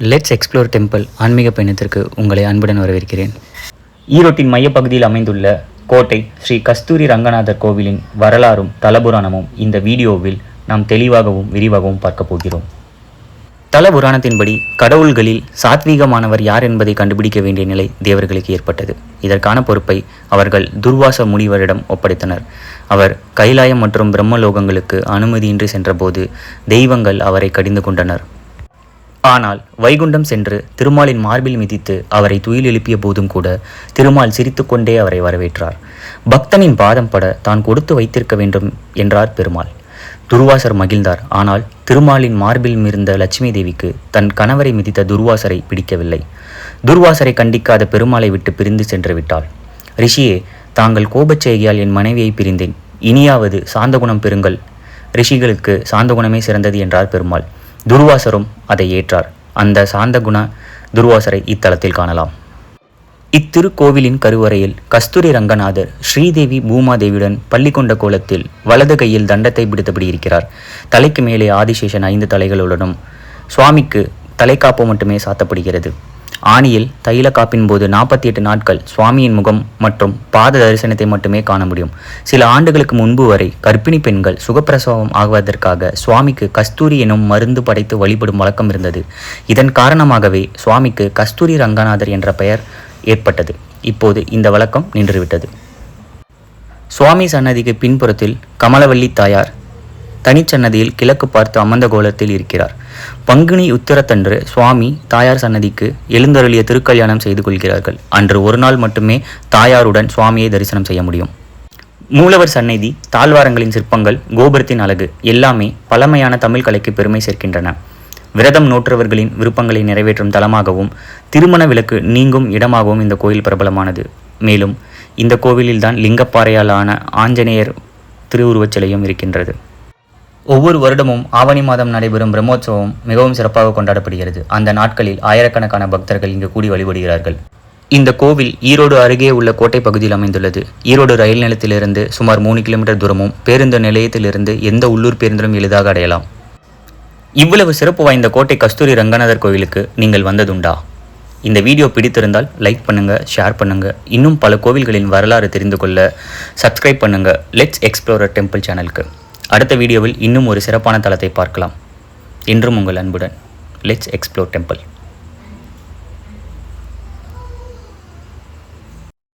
Let's explore temple ஆன்மீக பயணத்திற்கு உங்களை அன்புடன் வரவேற்கிறேன். ஈரோட்டின் மையப்பகுதியில் அமைந்துள்ள கோட்டை ஸ்ரீ கஸ்தூரி ரங்கநாதர் கோவிலின் வரலாறும் தலபுராணமும் இந்த வீடியோவில் நாம் தெளிவாகவும் விரிவாகவும் பார்க்க போகிறோம். தலபுராணத்தின்படி கடவுள்களில் சாத்வீகமானவர் யார் என்பதை கண்டுபிடிக்க வேண்டிய நிலை தேவர்களுக்கு ஏற்பட்டது. இதற்கான பொறுப்பை அவர்கள் துர்வாச முனிவரிடம் ஒப்படைத்தனர். அவர் கைலாயம் மற்றும் பிரம்மலோகங்களுக்கு அனுமதியின்றி சென்றபோது தெய்வங்கள் அவரை கடிந்து கொண்டனர். ஆனால் வைகுண்டம் சென்று திருமாலின் மார்பில் மிதித்து அவரை துயில் எழுப்பிய போதும் கூட திருமால் சிரித்துக்கொண்டே அவரை வரவேற்றார். பக்தனின் பாதம் பட தான் கொடுத்து வைத்திருக்க வேண்டும் என்றார் பெருமாள். துர்வாசர் மகிழ்ந்தார். ஆனால் திருமாலின் மார்பில் இருந்த லட்சுமி தேவிக்கு தன் கணவரை மிதித்த துர்வாசரை பிடிக்கவில்லை. துர்வாசரை கண்டிக்காத பெருமாளை விட்டு பிரிந்து சென்று விட்டாள். ரிஷியே தாங்கள் கோபச்செய்கையால் என் மனைவியை பிரிந்தேன். இனியாவது சாந்த குணம் பெறுங்கள். ரிஷிகளுக்கு சாந்த குணமே சிறந்தது என்றார் பெருமாள். துர்வாசரும் அதை ஏற்றார். அந்த சாந்த குண துர்வாசரை இத்தலத்தில் காணலாம். இத்திருக்கோவிலின் கருவறையில் கஸ்தூரி ரங்கநாதர் ஸ்ரீதேவி பூமாதேவியுடன் பள்ளி கொண்ட கோலத்தில் வலது கையில் தண்டத்தை பிடித்தபடி இருக்கிறார். தலைக்கு மேலே ஆதிசேஷன் ஐந்து தலைகளுடனும் சுவாமிக்கு தலைக்காப்பு மட்டுமே சாத்தப்படுகிறது. ஆணியில் தைல காப்பின் போது நாற்பத்தி எட்டு நாட்கள் சுவாமியின் முகம் மற்றும் பாத தரிசனத்தை மட்டுமே காண முடியும். சில ஆண்டுகளுக்கு முன்பு வரை கர்ப்பிணி பெண்கள் சுகப்பிரசவம் ஆகுவதற்காக சுவாமிக்கு கஸ்தூரி எனும் மருந்து படைத்து வழிபடும் வழக்கம் இருந்தது. இதன் காரணமாகவே சுவாமிக்கு கஸ்தூரி ரங்கநாதர் என்ற பெயர் ஏற்பட்டது. இப்போது இந்த வழக்கம் நின்றுவிட்டது. சுவாமி சன்னதிக்கு பின்புறத்தில் கமலவல்லி தாயார் தனிச்சன்னதியில் கிழக்கு பார்த்து அமர்ந்த கோலத்தில் இருக்கிறார். பங்குனி உத்திரத்தன்று சுவாமி தாயார் சன்னதிக்கு எழுந்தருளிய திருக்கல்யாணம் செய்து கொள்கிறார்கள். அன்று ஒரு நாள் மட்டுமே தாயாருடன் சுவாமியை தரிசனம் செய்ய முடியும். மூலவர் சந்நிதி தாழ்வாரங்களின் சிற்பங்கள் கோபுரத்தின் அழகு எல்லாமே பழமையான தமிழ் கலைக்கு பெருமை சேர்க்கின்றன. விரதம் நோற்றவர்களின் விருப்பங்களை நிறைவேற்றும் தலமாகவும் திருமண விளக்கு நீங்கும் இடமாகவும் இந்த கோயில் பிரபலமானது. மேலும் இந்த கோவிலில்தான் லிங்கப்பாறையாலான ஆஞ்சநேயர் திருவுருவச் சிலையும் இருக்கின்றது. ஒவ்வொரு வருடமும் ஆவணி மாதம் நடைபெறும் பிரம்மோற்சவம் மிகவும் சிறப்பாக கொண்டாடப்படுகிறது. அந்த நாட்களில் ஆயிரக்கணக்கான பக்தர்கள் இங்கு கூடி வழிபடுகிறார்கள். இந்த கோவில் ஈரோடு அருகே உள்ள கோட்டை பகுதியில் அமைந்துள்ளது. ஈரோடு ரயில் நிலையத்திலிருந்து சுமார் மூணு கிலோமீட்டர் தூரமும் பேருந்து நிலையத்திலிருந்து எந்த உள்ளூர் பேருந்திலும் எளிதாக அடையலாம். இவ்வளவு சிறப்பு வாய்ந்த கோட்டை கஸ்தூரி ரங்கநாதர் கோவிலுக்கு நீங்கள் வந்ததுண்டா? இந்த வீடியோ பிடித்திருந்தால் லைக் பண்ணுங்க ஷேர் பண்ணுங்க. இன்னும் பல கோவில்களின் வரலாறு தெரிந்து கொள்ள சப்ஸ்கிரைப் பண்ணுங்க. லெட்ஸ் எக்ஸ்ப்ளோரர் டெம்பிள் சேனலுக்கு அடுத்த வீடியோவில் இன்னும் ஒரு சிறப்பான தளத்தை பார்க்கலாம். என்றும் உங்கள் அன்புடன். Let's explore temple